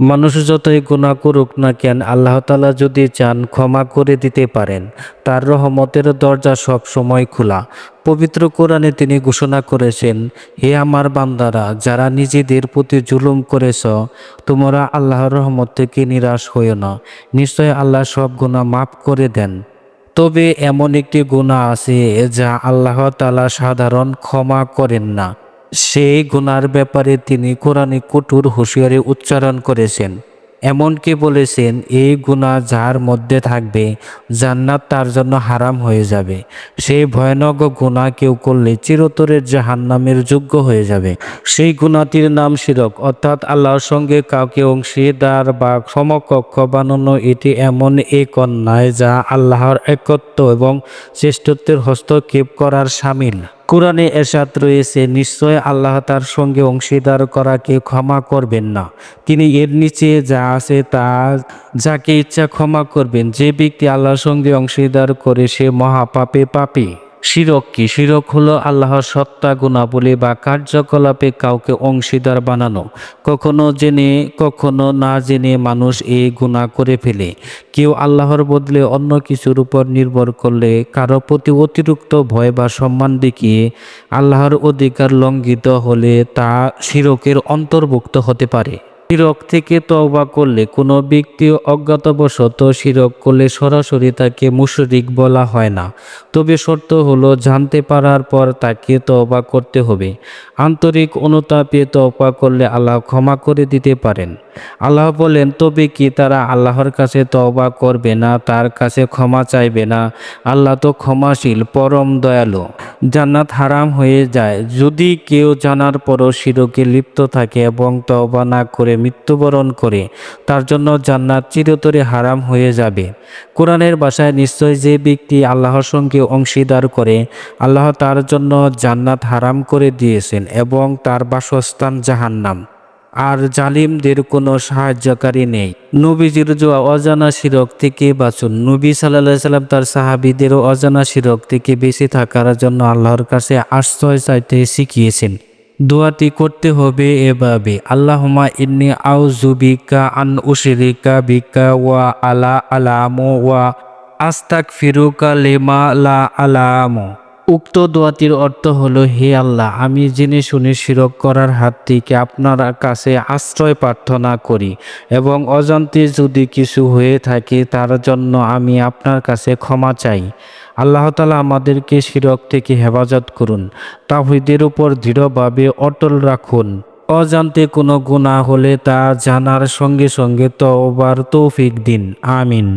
মানুষ যতই গুণা করুক না কেন, আল্লাহ তালা যদি চান ক্ষমা করে দিতে পারেন, তার রহমতের দরজা সব সময় খোলা। পবিত্র কোরআনে তিনি ঘোষণা করেছেন, হে আমার বান্দারা, যারা নিজেদের প্রতি জুলুম করেছ, তোমরা আল্লাহর রহমত থেকে নিরাশ হইও না। নিশ্চয় আল্লাহ সব গুণা মাফ করে দেন। তবে এমন একটি গুণা আছে যা আল্লাহ তালা সাধারণ ক্ষমা করেন না। সেই গুনার ব্যাপারে তিনি কোরআনে কঠোর হুঁশিয়ারি উচ্চারণ করেছেন। এমনকি বলেছেন, এই গুণা যার মধ্যে থাকবে, জান্নাত তার জন্য হারাম হয়ে যাবে। সেই ভয়ানক গুণা কেউ করলে চিরতরের জাহান্নামের যোগ্য হয়ে যাবে। সেই গুণাটির নাম শিরক, অর্থাৎ আল্লাহর সঙ্গে কাউকে অংশীদার বা সমকক্ষ বানানো, এটি এমন এক অন্যায় যা আল্লাহর একত্ব এবং শ্রেষ্ঠত্বের হস্তক্ষেপ করার সামিল। কোরআনে এরশাদ রয়েছে, নিশ্চয় আল্লাহ তার সঙ্গে অংশীদার করাকে ক্ষমা করবেন না। তিনি এর নিচে যা আছে তা, যাকে ইচ্ছা ক্ষমা করবেন। যে ব্যক্তি আল্লাহর সঙ্গে অংশীদার করে সে মহাপাপে পাপী। শিরক কি? শিরক হলো আল্লাহর সত্তা, গুণাবলী বা কার্যকলাপে কাউকে অংশীদার বানানো। কখনো জেনে, কখনো না জেনে মানুষ এই গুণা করে ফেলে। কেউ আল্লাহর বদলে অন্য কিছুর উপর নির্ভর করলে কারও প্রতি অতিরিক্ত ভয় বা সম্মান দেখিয়ে আল্লাহর অধিকার লঙ্ঘিত হলে তা শিরকের অন্তর্ভুক্ত হতে পারে। শিরক থেকে তওবা করলে কোনো ব্যক্তি অজ্ঞাতবশত শিরক করলে সরাসরি তাকে মুশরিক বলা হয় না। তবে শর্ত হলো জানতে পারার পর তাকে তওবা করতে হবে। আন্তরিক অনুতাপে তওবা করলে আল্লাহ ক্ষমা করে দিতে পারেন। আল্লাহ বলেন, তবে কি তারা আল্লাহর কাছে তওবা করবে না? তার কাছে ক্ষমা চাইবে না? আল্লাহ তো ক্ষমাশীল, পরম দয়ালু। জান্নাত হারাম হয়ে যায়। যদি কেউ জানার পরও শিরকে লিপ্ত থাকে এবং তওবা না করে মৃত্যুবরণ করে, তার জন্য জান্নাত চিরতরে হারাম হয়ে যাবে। কোরআনের বাসায় নিশ্চয় যে ব্যক্তি আল্লাহর সঙ্গে অংশীদার করে, আল্লাহ তার জন্য জান্নাত হারাম করে দিয়েছেন এবং তার বাসস্থান জাহান্নাম। আর জালিমদের কোনো সাহায্যকারী নেই। নবীজির জোয়া অজানা শিরক থেকে বাঁচুন। নবী সাল্লাহ সাল্লাম তার সাহাবিদেরও অজানা শিরক থেকে বেঁচে থাকার জন্য আল্লাহর কাছে আশ্রয় চাইতে শিখিয়েছেন। দোয়াটি করতে হবে এভাবে আল্লাহমা ইন্নি আউজুবিকা আন উশরিকা বিকা ওয়া আলা আলামো ওয়া আস্তাক ফিরুকা লেমা লা আলামো। উক্ত দোয়াটির অর্থ হলো, হে আল্লাহ, আমি জেনে শুনে শিরক করার হাত থেকে আপনার কাছে আশ্রয় প্রার্থনা করি এবং অজান্তে যদি কিছু হয়ে থাকে, তার জন্য আমি আপনার কাছে ক্ষমা চাই। আল্লাহ তালা আমাদেরকে শিরক থেকে হেফাজত করুন তাহিদের উপর দৃঢ়ভাবে অটল রাখুন। অজান্তে কোনো গুণা হলে তা জানার সঙ্গে সঙ্গে তওবার তৌফিক দিন। আমিন।